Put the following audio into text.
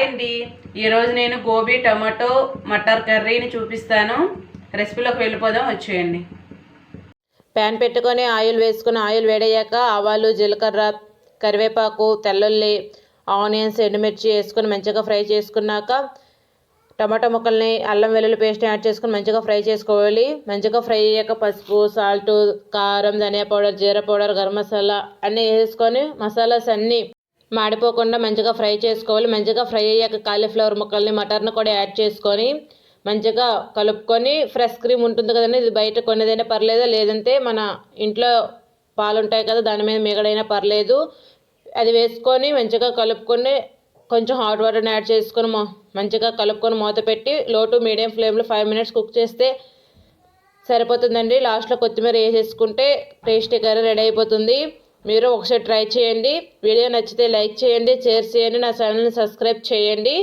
Hi అండి ఈరోజు నేను గోబీ టమాటో మటర్ కర్రీని చూపిస్తాను. రెసిపీలోకి వెళ్ళిపోదాం వచ్చేయండి. ప్యాన్ పెట్టుకొని ఆయిల్ వేసుకుని ఆయిల్ వేడయ్యాక ఆవాలు జీలకర్ర కరివేపాకు తెల్లుల్లి ఆనియన్స్ ఎండుమిర్చి వేసుకొని మంచిగా ఫ్రై చేసుకున్నాక టమాటా ముక్కల్ని అల్లం వెల్లుల్లి పేస్ట్ యాడ్ చేసుకొని మంచిగా ఫ్రై చేసుకోవాలి. మంచిగా ఫ్రై అయ్యాక పసుపు సాల్ట్ కారం ధనియా పౌడర్ జీర పౌడర్ గరం మసాలా అన్నీ వేసుకొని మసాలాస్ అన్నీ మాడిపోకుండా మంచిగా ఫ్రై చేసుకోవాలి. మంచిగా ఫ్రై అయ్యాక కాలీఫ్లవర్ ముక్కల్ని మటర్ను కూడా యాడ్ చేసుకొని మంచిగా కలుపుకొని ఫ్రెష్ క్రీమ్ ఉంటుంది కదండి ఇది బయట కొనేదైనా పర్లేదు? లేదంటే మన ఇంట్లో పాలు ఉంటాయి కదా దాని మీద మిగడైనా పర్లేదు. అది వేసుకొని మంచిగా కలుపుకొని కొంచెం హాట్ వాటర్ని యాడ్ చేసుకొని మంచిగా కలుపుకొని మూత పెట్టి లో టు మీడియం ఫ్లేమ్లో ఫైవ్ మినిట్స్ కుక్ చేస్తే సరిపోతుందండి. లాస్ట్లో కొత్తిమీర వేసేసుకుంటే టేస్టీ కర్రీ రెడీ అయిపోతుంది. మీరు ఒకసారి ట్రై చేయండి. వీడియో నచ్చితే లైక్ చేయండి షేర్ చేయండి. నా ఛానల్ని సబ్స్క్రైబ్ చేయండి.